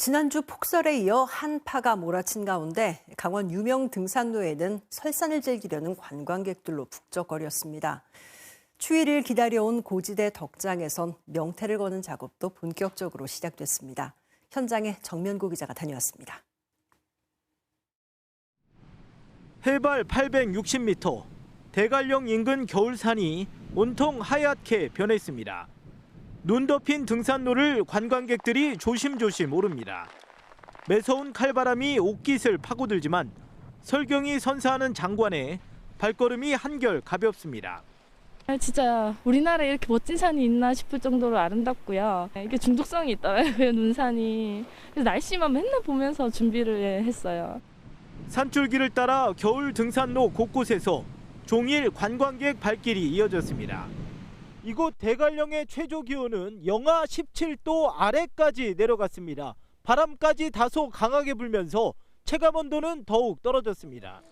지난주 폭설에 이어 한파가 몰아친 가운데 강원 유명 등산로에는 설산을 즐기려는 관광객들로 북적거렸습니다. 추위를 기다려온 고지대 덕장에선 명태를 거는 작업도 본격적으로 시작됐습니다. 현장에 정면고 기자가 다녀왔습니다. 해발 860m, 대관령 인근 겨울산이 온통 하얗게 변했습니다. 눈 덮인 등산로를 관광객들이 조심조심 오릅니다. 매서운 칼바람이 옷깃을 파고들지만 설경이 선사하는 장관에 발걸음이 한결 가볍습니다. 아, 진짜 우리나라에 이렇게 멋진 산이 있나 싶을 정도로 아름답고요. 이게 중독성이 있더라고요, 눈산이. 날씨만 맨날 보면서 준비를 했어요. 산줄기를 따라 겨울 등산로 곳곳에서 종일 관광객 발길이 이어졌습니다. 이곳 대관령의 최저 기온은 영하 17도 아래까지 내려갔습니다. 바람까지 다소 강하게 불면서 체감 온도는 더욱 떨어졌습니다.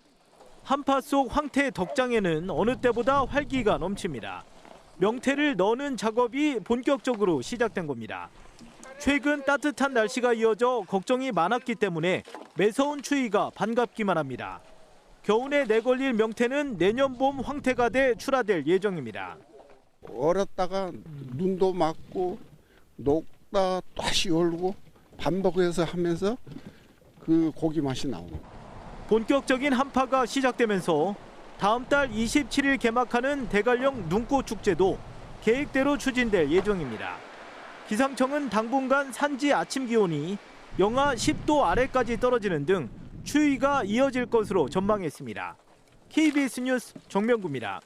한파 속 황태 덕장에는 어느 때보다 활기가 넘칩니다. 명태를 넣는 작업이 본격적으로 시작된 겁니다. 최근 따뜻한 날씨가 이어져 걱정이 많았기 때문에 매서운 추위가 반갑기만 합니다. 겨울에 내걸릴 명태는 내년 봄 황태가 돼 출하될 예정입니다. 얼었다가 눈도 맞고 녹다 다시 얼고 반복해서 하면서 그 고기 맛이 나오는 본격적인 한파가 시작되면서 다음 달 27일 개막하는 대관령 눈꽃 축제도 계획대로 추진될 예정입니다. 기상청은 당분간 산지 아침 기온이 영하 10도 아래까지 떨어지는 등 추위가 이어질 것으로 전망했습니다. KBS 뉴스 정명구입니다.